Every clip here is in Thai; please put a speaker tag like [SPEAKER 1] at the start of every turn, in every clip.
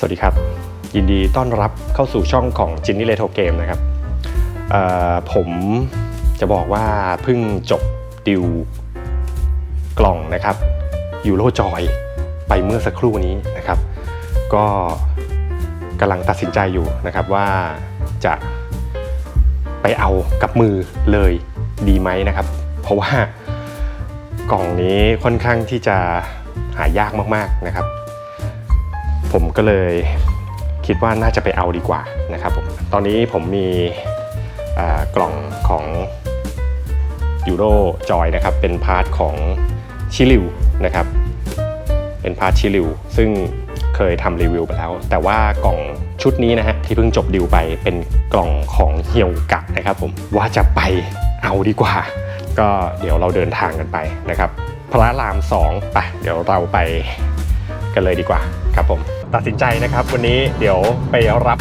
[SPEAKER 1] สวัสดีครับ ยินดีต้อนรับเข้าสู่ช่องของจินนี่เลโทเกมนะครับผมจะบอกว่าเพิ่งจบดิวกล่องนะครับยูโรจอยไปเมื่อสักครู่นี้นะครับ ก็กำลังตัดสินใจอยู่นะครับว่าจะไปเอากับมือเลยดีไหมนะครับ เพราะว่ากล่องนี้ค่อนข้างที่จะหายากมากๆนะครับ ผมก็เลยคิดว่าน่าจะไปเอาดีกว่านะครับผมตอนนี้ผมมีกล่องของยูโรจอยนะครับเป็นพาร์ทของชิลิวนะครับเป็นพาร์ทชิลิวซึ่งเคยทำรีวิวไปแล้ว แต่ว่ากล่องชุดนี้นะฮะที่เพิ่งจบดิวไปเป็นกล่องของเฮียวกะนะครับผมว่าจะไปเอาดีกว่า ก็เดี๋ยวเราเดินทางกันไปนะครับพระราม2ไปเดี๋ยวเราไปกันเลยดีกว่าครับผม ตัดสินใจนะครับ วันนี้เดี๋ยวไปรับ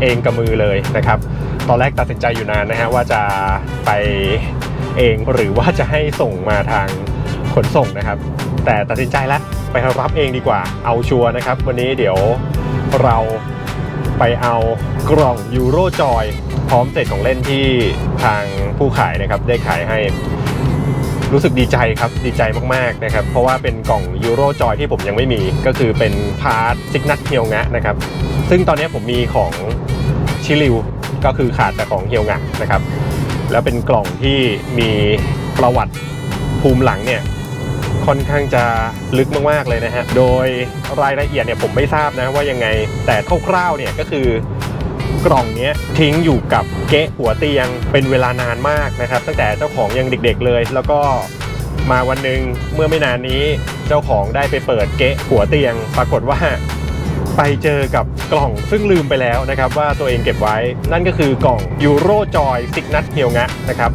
[SPEAKER 1] เองกับมือเลยนะครับ ตอนแรกตัดสินใจอยู่นานนะฮะว่าจะไปเองหรือว่าจะให้ส่งมาทางขนส่งนะครับ แต่ตัดสินใจแล้วไปรับเองดีกว่าเอาชัวร์นะครับ วันนี้เดี๋ยวเราไปเอากล่องยูโรจอยพร้อมเศษของเล่นที่ทางผู้ขายนะครับได้ขายให้ รู้สึกดีใจครับดีใจมากๆนะครับเพราะว่าเป็นกล่องยูโรจอยที่ผมยังไม่มีก็คือเป็นพาร์ทซิกนัทเฮียวงะนะครับซึ่งตอนนี้ผมมีของชิลิวก็คือขาดแต่ของเฮียวงะนะครับแล้วเป็นกล่องที่มีประวัติภูมิหลังเนี่ยค่อนข้างจะลึกมากๆเลยนะฮะ โดยรายละเอียดเนี่ยผมไม่ทราบนะว่ายังไง แต่คร่าวๆเนี่ยก็คือ กล่องนี้ทิ้งอยู่กับเก๊ะหัวเตียงเป็นเวลานานมากนะครับ ตั้งแต่เจ้าของยังเด็กๆเลย แล้วก็มาวันหนึ่งเมื่อไม่นานนี้เจ้าของได้ไปเปิดเก๊ะหัวเตียง ปรากฏว่าไปเจอกับกล่องซึ่งลืมไปแล้วนะครับ ว่าตัวเองเก็บไว้ นั่นก็คือกล่องยูโรจอยซิกนัทเฮียวงะนะครับ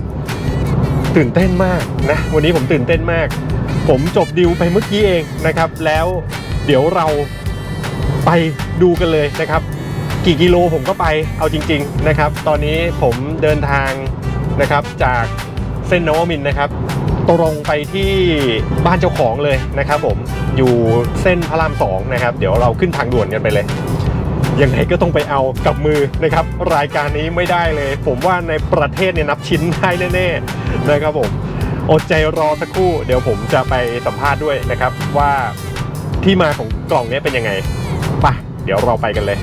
[SPEAKER 1] ตื่นเต้นมากนะวันนี้ผมตื่นเต้นมาก ผมจบดิวไปเมื่อกี้เองนะครับ แล้วเดี๋ยวเราไปดูกันเลยนะครับ กี่กิโลผมก็ไปเอาจริง ๆนะครับ ตอนนี้ผมเดินทางนะครับจากเส้นนวมินนะครับ ตรงไปที่บ้านเจ้าของเลยนะครับผมอยู่เส้นพระรามสองนะครับ เดี๋ยวเราขึ้นทางด่วนกันไปเลยยังไงก็ต้องไปเอากับมือนะครับ รายการนี้ไม่ได้เลย ผมว่าในประเทศเนี่ยนับชิ้นได้แน่ๆนะครับผมอดใจรอสักครู่ เดี๋ยวผมจะไปสัมภาษณ์ด้วยนะครับว่าที่มาของกล่องนี้เป็นยังไงไปเดี๋ยวเราไปกันเลย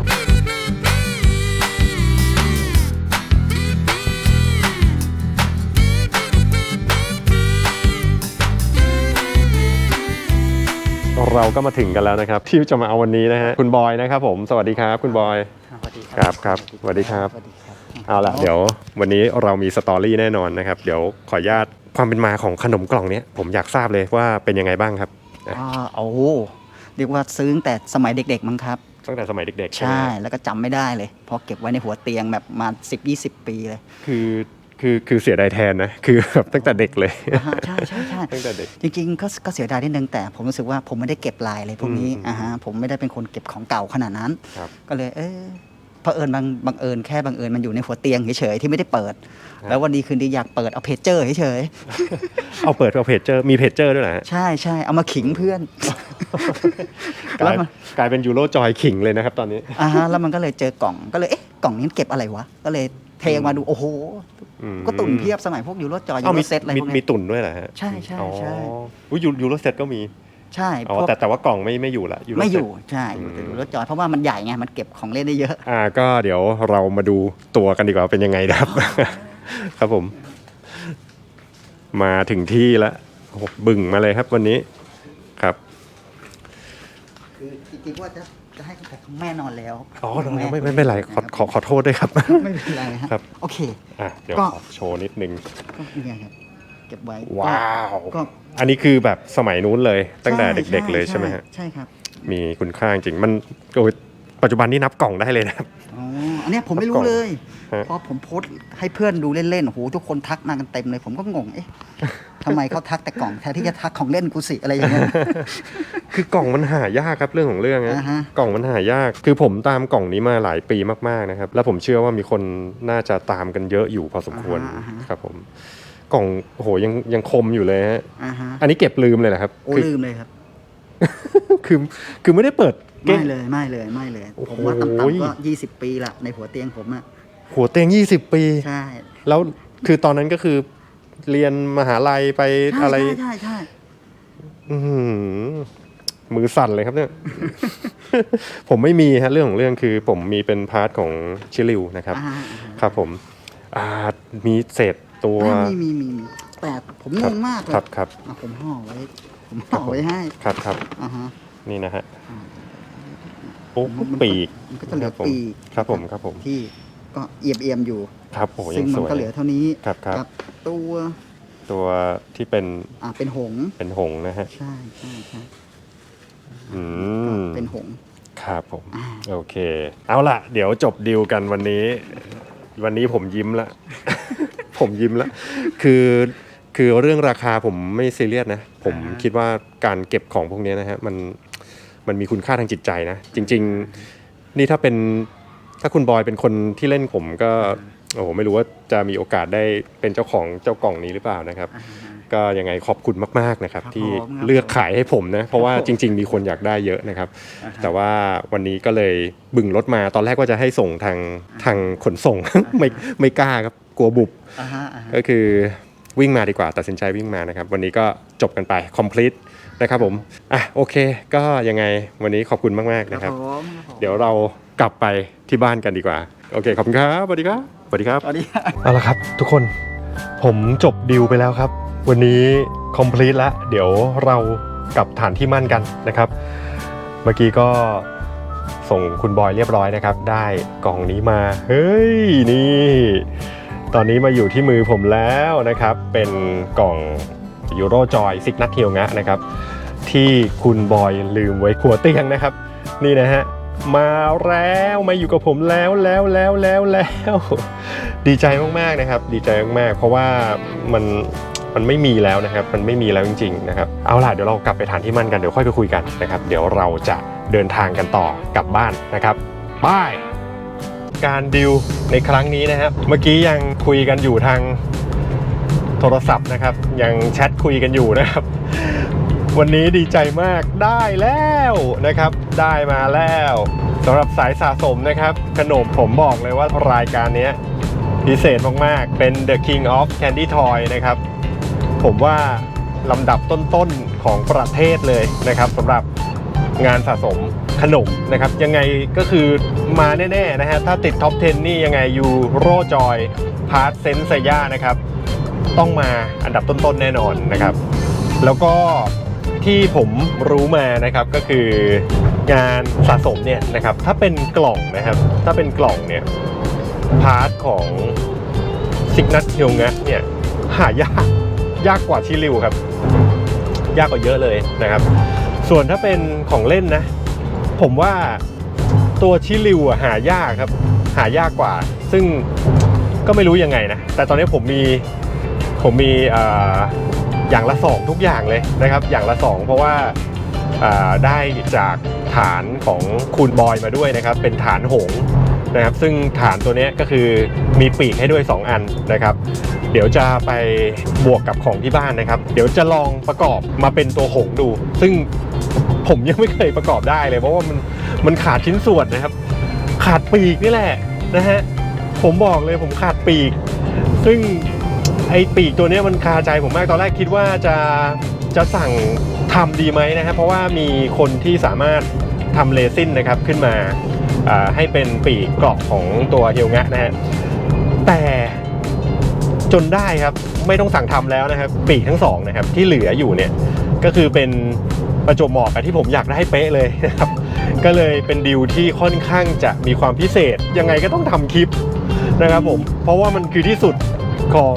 [SPEAKER 1] เราก็มาถึงกันแล้วนะครับ ที่จะมาเอาวันนี้นะฮะคุณบอยนะครับผมสวัสดีครับ คุณบอย
[SPEAKER 2] สวัสดี
[SPEAKER 1] ครับครับสวัสดีครับ
[SPEAKER 2] สวัสดีครับ
[SPEAKER 1] เอาละเดี๋ยววันนี้เรามีสตอรี่แน่นอนนะครับ เดี๋ยวขออนุญาตความเป็นมาของขนมกล่องเนี้ยผมอยากทราบเลยว่าเป็นยังไงบ้างครับ
[SPEAKER 2] อ่าโอ้โหเรียกว่าซื้อตั้งแต่สมัยเด็ก ๆ มั้งครับ
[SPEAKER 1] ตั้งแต่สมัยเด็กๆ
[SPEAKER 2] ใช่
[SPEAKER 1] ไหม
[SPEAKER 2] แล้วก็จำไม่ได้เลยเพราะเก็บไว้ในหัวเตียงแบบมา 10 20 ปีเลย
[SPEAKER 1] คือ คือคือเสียดายแทนนะ คือแบบตั้งแต่เด็กเลย
[SPEAKER 2] อ่าฮะใช่ใช่ใช่
[SPEAKER 1] ตั้งแต่เด็ก
[SPEAKER 2] จริงๆก็ก็เสียดายนิดนึงแต่ผมรู้สึกว่าผมไม่ได้เก็บลายเลยพวกนี้
[SPEAKER 1] อืม
[SPEAKER 2] อ่าฮะผมไม่ได้เป็นคนเก็บของเก่าขนาดนั้น
[SPEAKER 1] ครับ
[SPEAKER 2] ก็เลยเออเผอิญบางบังเอิญแค่บังเอิญมันอยู่ในหัวเตียงเฉยๆที่ไม่ได้เปิดแล้ววันดีคืนดีอยากเปิดเอาเพจเจอร์เฉย
[SPEAKER 1] เอาเปิดเอาเพจเจอร์มีเพจเจอร์ด้วยเหรอฮะ
[SPEAKER 2] ๆใช่ใช่เอามาขิงเพื่อน
[SPEAKER 1] กลาย
[SPEAKER 2] แล้วมัน
[SPEAKER 1] กลายเป็นยูโรจอยขิงเลยนะครับตอนนี้
[SPEAKER 2] อ่าฮะแล้วมันก็เลยเจอกล่องก็เลยเอ๊ะกล่องนี้มันเก็บอะไรวะก็เลย เทออกมาดูโอ้โห
[SPEAKER 1] อืม
[SPEAKER 2] ก็ตุนเพียบสมัยพวกยูโรจอยยู
[SPEAKER 1] อ้าว
[SPEAKER 2] โร
[SPEAKER 1] มี
[SPEAKER 2] เซตอะไร
[SPEAKER 1] มี
[SPEAKER 2] พวก
[SPEAKER 1] มี
[SPEAKER 2] เนี้ย
[SPEAKER 1] ตุ่นด้วยเหรอฮะ
[SPEAKER 2] ใช่ใช่
[SPEAKER 1] อ๋อ
[SPEAKER 2] ใช่
[SPEAKER 1] อุ๊ยยูยูโรเซตก็มี
[SPEAKER 2] ใช่
[SPEAKER 1] อ๋อ
[SPEAKER 2] พวก
[SPEAKER 1] แต่แต่ว่ากล่องไม่ไม่อยู่ละ Euro
[SPEAKER 2] ไม่
[SPEAKER 1] Set
[SPEAKER 2] อยู่ใช่
[SPEAKER 1] อืม
[SPEAKER 2] แต่ยูโรจอยเพราะว่ามันใหญ่ไงมันเก็บของเล่นได้เยอะ
[SPEAKER 1] อ่าก็เดี๋ยวเรามาดูตัวกันดีกว่าเป็นยังไงนะครับ ครับผม มาถึงที่แล้วโอ้โหบึ่งมาเลยครับวันนี้ครับ
[SPEAKER 2] คือจริงๆว่าจะจะให้ของแม่นอนแล้ว
[SPEAKER 1] อ๋อ
[SPEAKER 2] คุณ
[SPEAKER 1] ไม่ไม่ไม่เป็นไรขอขอขอโทษด้วยครับ
[SPEAKER 2] ไม่เป็นไรฮะ
[SPEAKER 1] ครับ
[SPEAKER 2] โอเค
[SPEAKER 1] อะเดี๋ยว
[SPEAKER 2] ก็
[SPEAKER 1] ขอโชว์นิดนึง
[SPEAKER 2] ก็นี่ไงครับ เก็บไว้
[SPEAKER 1] ว้าว
[SPEAKER 2] ก็
[SPEAKER 1] อันนี้คือแบบสมัยนู้นเลยตั้งแต่
[SPEAKER 2] ใช่
[SPEAKER 1] เด็ก ๆ เลยใช่ไหมฮะ
[SPEAKER 2] ใช่ครับ
[SPEAKER 1] มีคุณค่าจริง มันโอ้ยปัจจุบันนี้นับกล่องได้เลยนะครับ
[SPEAKER 2] อ๋ออันเนี้ยผมไม่
[SPEAKER 1] กล่
[SPEAKER 2] รู้
[SPEAKER 1] อง
[SPEAKER 2] เลย
[SPEAKER 1] ฮะ
[SPEAKER 2] พอผมโพสต์ให้เพื่อนดูเล่นๆโอ้โหทุกคนทักมากันเต็มเลย ผมก็งงเอ๊ะทำไมเขาทักแต่กล่องแทนที่จะทักของเล่นกูสิอะไรอย่างเงี้ย
[SPEAKER 1] คือกล่องมันหายากครับเรื่องของเรื่องนะ
[SPEAKER 2] อ่าฮะ
[SPEAKER 1] กล่องมันหายาก คือผมตามกล่องนี้มาหลายปีมากๆนะครับ แล้วผมเชื่อว่ามีคนน่าจะตามกันเยอะอยู่พอสมควร
[SPEAKER 2] อ่าฮะ
[SPEAKER 1] ครับผมกล่องโอ้โหยังยังคมอยู่เลยฮะ
[SPEAKER 2] อ่าฮะ
[SPEAKER 1] อันนี้เก็บลืมเลยเหรอครับ
[SPEAKER 2] โอ้
[SPEAKER 1] คือ
[SPEAKER 2] ลืมเลยครับ
[SPEAKER 1] คือคือไม่ได้เปิดเก๊ะ
[SPEAKER 2] ไม่เลยไม่เลยไม่เลย
[SPEAKER 1] โอ้โห
[SPEAKER 2] ผมว่าต่ำๆก็ยี่สิบปีละในหัวเตียงผมอะ
[SPEAKER 1] หัวเตียง20 ปี
[SPEAKER 2] ใช่
[SPEAKER 1] แล้วคือตอนนั้นก็คือเรียนมหาลัยไป
[SPEAKER 2] ใช่
[SPEAKER 1] อะไร
[SPEAKER 2] ใช่ใช่ใช่
[SPEAKER 1] อื้อหือ มือสั่นเลยครับเนี่ย ผมไม่มีฮะเรื่องของเรื่องคือ ผมมีเป็นพาร์ทของชิลิวนะครับ
[SPEAKER 2] อ่า
[SPEAKER 1] ครับผมอ่ามีเศษตัว
[SPEAKER 2] อ่ามีมีมีมีแต่ผมงงมากเลย
[SPEAKER 1] ครับครับ
[SPEAKER 2] อะผมห่อไว้ ผมห่อไว้ให้
[SPEAKER 1] ครับครับ
[SPEAKER 2] อ่าฮะ
[SPEAKER 1] นี่นะฮะ
[SPEAKER 2] อ่า
[SPEAKER 1] โอ้
[SPEAKER 2] มัน
[SPEAKER 1] ปีก
[SPEAKER 2] มันก็จะเหลือ
[SPEAKER 1] ครับผม
[SPEAKER 2] ปีก
[SPEAKER 1] ครับผมครับผม
[SPEAKER 2] ที่ก็เอียบเอียมๆอยู่
[SPEAKER 1] ครับโอ้ยั
[SPEAKER 2] ซึ่ง
[SPEAKER 1] งส
[SPEAKER 2] มัน
[SPEAKER 1] วย
[SPEAKER 2] ก็เหลือเท่านี้
[SPEAKER 1] ครับครับ
[SPEAKER 2] กับตัว
[SPEAKER 1] ตัวที่เป็น
[SPEAKER 2] อ่าเป็นหงส์
[SPEAKER 1] เป็นหงส์นะฮะ
[SPEAKER 2] ใช่ใช่ใช่
[SPEAKER 1] อืม
[SPEAKER 2] เป็นหงส์
[SPEAKER 1] ครับผม
[SPEAKER 2] อ่า
[SPEAKER 1] โอเค เอาล่ะ เดี๋ยวจบดีลกันวันนี้ วันนี้ผมยิ้มละ ผมยิ้มละ คือคือเรื่องราคาผมไม่ซีเรียสนะ ผมคิดว่าการเก็บของพวกนี้นะฮะมันมันมีคุณค่าทางจิตใจนะ จริง ๆ นี่ถ้าเป็นถ้าคุณบอยเป็นคนที่เล่นผมก็โอ้โหไม่รู้ว่าจะมีโอกาสได้เป็นเจ้าของเจ้ากล่องนี้หรือเปล่านะครับ
[SPEAKER 2] อ่า
[SPEAKER 1] ก็ยังไงขอบคุณมากๆนะครับ
[SPEAKER 2] ครับ
[SPEAKER 1] ที่
[SPEAKER 2] ผมครับ
[SPEAKER 1] เลือกขายให้ผมนะ เพราะว่า
[SPEAKER 2] ครับ
[SPEAKER 1] จ
[SPEAKER 2] ผม
[SPEAKER 1] ริง ๆ มีคนอยากได้เยอะนะครับ
[SPEAKER 2] อ่าฮะ
[SPEAKER 1] แต่ว่าวันนี้ก็เลยบึ่งรถมาตอนแรกว่าจะให้ส่งทางทางขนส่ง ไม่ไม่กล้าครับกลัวบุบ
[SPEAKER 2] อ่าฮะอ่าฮะ
[SPEAKER 1] ก็คือวิ่งมาดีกว่าตัดสินใจวิ่งมานะครับ วันนี้ก็จบกันไป complete นะครับผมอะโอเค ก็ยังไงวันนี้ขอบคุณมากๆนะครับ
[SPEAKER 2] ผมครับผม
[SPEAKER 1] เดี๋ยวเรากลับไปที่บ้านกันดีกว่า โอเค ขอบคุณครับสวัสดีครับสวัสดีครับ
[SPEAKER 2] สวัสดีครับ
[SPEAKER 1] เอาละครับทุกคนผมจบดีลไปแล้วครับ วันนี้ complete แล้วเดี๋ยวเรากลับฐานที่มั่นกันนะครับ เมื่อกี้ก็ส่งคุณบอยเรียบร้อยนะครับ ได้กล่องนี้มาเฮ้ยนี่ ตอนนี้มาอยู่ที่มือผมแล้วนะครับ เป็นกล่องยูโรจอยซิกนัทเทียวงะนะครับ ที่คุณบอยลืมไว้ขัวเตียงนะครับ นี่นะฮะมาแล้วมาอยู่กับผมแล้วแล้วแล้วแล้วแล้ว ดีใจมากๆนะครับ ดีใจมากๆเพราะว่ามัน มันไม่มีแล้วนะครับมันไม่มีแล้วจริงๆนะครับเอาล่ะเดี๋ยวเรากลับไปฐานที่มั่นกันเดี๋ยวค่อยไปคุยกันนะครับเดี๋ยวเราจะเดินทางกันต่อกลับบ้านนะครับบายการดิวในครั้งนี้นะครับเมื่อกี้ยังคุยกันอยู่ทางโทรศัพท์นะครับ ยังแชทคุยกันอยู่นะครับ วันนี้ดีใจมากได้แล้วนะครับ ได้มาแล้วสำหรับสายสะสมนะครับ ขนมผมบอกเลยว่ารายการนี้พิเศษมาก ๆ เป็น The King of Candy Toy นะครับ ผมว่าลำดับต้นๆของประเทศเลยนะครับสำหรับงานสะสมขนมนะครับ ยังไงก็คือมาแน่ๆนะฮะถ้าติดท็อป 10 นี่ยังไงยูโรจอยพาร์ทเซนเซย่านะครับ ต้องมาอันดับต้นๆแน่นอนนะครับ แล้วก็ที่ผมรู้มานะครับก็คืองานสะสมเนี่ยนะครับถ้าเป็นกล่องนะครับ ถ้าเป็นกล่องเนี่ยพาร์ทของซิกนัทเฮียงะเนี่ยหายาก ยากกว่าชิลิวครับ ยากกว่าเยอะเลยนะครับ ส่วนถ้าเป็นของเล่นนะ ผมว่าตัวชิลิวหายากครับ หายากกว่า ซึ่งก็ไม่รู้ยังไงนะ แต่ตอนนี้ผมมีผมมีออย่างละสองทุกอย่างเลยนะครับ อย่างละสองเพราะว่าได้จากฐานของคูณบอยมาด้วยนะครับ เป็นฐานหงนะครับ ซึ่งฐานตัวนี้ก็คือมีปีกให้ด้วย 2 อันนะครับ เดี๋ยวจะไปบวกกับของที่บ้านนะครับ เดี๋ยวจะลองประกอบมาเป็นตัวหงดู ซึ่งผมยังไม่เคยประกอบได้เลย เพราะว่ามันมันขาดชิ้นส่วนนะครับ ขาดปีกนี่แหละนะฮะผมบอกเลยผมขาดปีก ซึ่งไอปีกตัวนี้มันคาใจผมมากตอนแรกคิดว่าจะจะสั่งทำดีไหมนะครับเพราะว่ามีคนที่สามารถทำเรซินนะครับขึ้นมาให้เป็นปีกเกราะของตัวเฮียวงะนะฮะแต่ จนได้ครับไม่ต้องสั่งทำแล้วนะครับ ปีกทั้งสองนะครับที่เหลืออยู่เนี่ยก็คือเป็นประจวบเหมาะกับที่ผมอยากได้เป๊ะเลยนะครับก็เลยเป็นดีลที่ค่อนข้างจะมีความพิเศษ ยังไงก็ต้องทำคลิปนะครับผมเพราะว่ามันคือที่สุดของ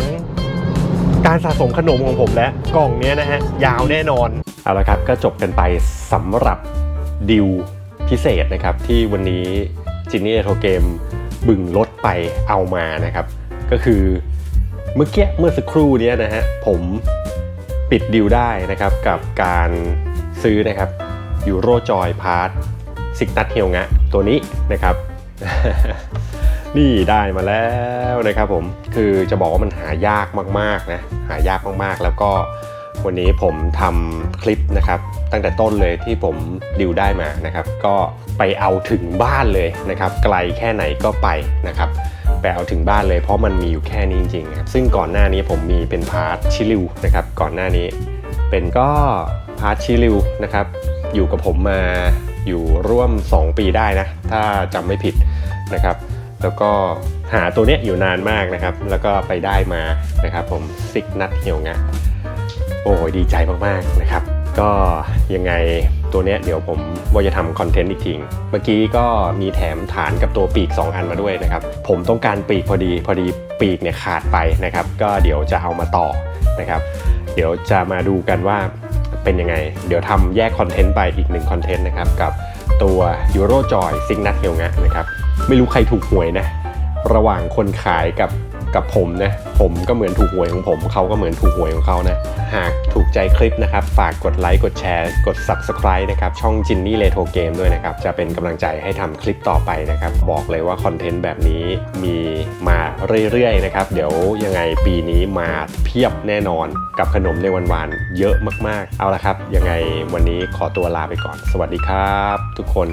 [SPEAKER 1] การสะสมขนมของผมและกล่องนี้นะฮะยาวแน่นอนเอาละครับก็จบกันไปสำหรับดิวพิเศษนะครับที่วันนี้จินนี่เอโทเกมบึงรถไปเอามานะครับ ก็คือ เมื่อกี้เมื่อสักครู่นี้นะฮะผมปิดดิวได้นะครับกับการซื้อนะครับยูโรจอยพาร์ทซิกนัทเฮลงะตัวนี้นะครับ นี่ได้มาแล้วนะครับผมคือจะบอกว่ามันหายากมากๆนะหายากมากๆ แล้วก็วันนี้ผมทำคลิปนะครับตั้งแต่ต้นเลยที่ผมดิวได้มานะครับ ก็ไปเอาถึงบ้านเลยนะครับ ไกลแค่ไหนก็ไปนะครับ ไปเอาถึงบ้านเลยเพราะมันมีอยู่แค่นี้จริงๆครับซึ่งก่อนหน้านี้ผมมีเป็นพาร์ทชิลิวนะครับก่อนหน้านี้เป็นก็พาร์ทชิลิวนะครับอยู่กับผมมาอยู่ร่วม 2 ปีได้นะ ถ้าจำไม่ผิดนะครับ แล้วก็หาตัวเนี้ยอยู่นานมากนะครับ แล้วก็ไปได้มานะครับ ผมซิกนัทเหี่ยวงะโอ้ยดีใจมากๆนะครับ ก็ยังไง ตัวเนี้ยเดี๋ยวผมว่าจะทำคอนเทนต์อีกทีเมื่อกี้ก็มีแถมฐานกับตัวปีก 2 อันมาด้วยนะครับ ผมต้องการปีกพอดีพอดีปีกเนี่ยขาดไปนะครับ ก็เดี๋ยวจะเอามาต่อนะครับ เดี๋ยวจะมาดูกันว่าเป็นยังไง เดี๋ยวทำแยกคอนเทนต์ไปอีกหนึ่งคอนเทนต์นะครับกับตัว Euro Joy ซิงนัทเฮลงะนะครับ ไม่รู้ใครถูกหวยนะ ระหว่างคนขายกับ กับผมนะ ผมก็เหมือนถูกหวยของผม เขาก็เหมือนถูกหวยของเขานะ หากถูกใจคลิปนะครับ ฝากกดไลค์ กดแชร์ กด Subscribe นะครับ ช่องจินนี่เลโทเกมด้วยนะครับ จะเป็นกำลังใจให้ทำคลิปต่อไปนะครับ บอกเลยว่าคอนเทนต์แบบนี้มีมาเรื่อยๆนะครับ เดี๋ยวยังไงปีนี้มาเพียบแน่นอนกับขนมในวันวานๆเยอะมากๆ เอาละครับ ยังไงวันนี้ขอตัวลาไปก่อน สวัสดีครับ ทุกคน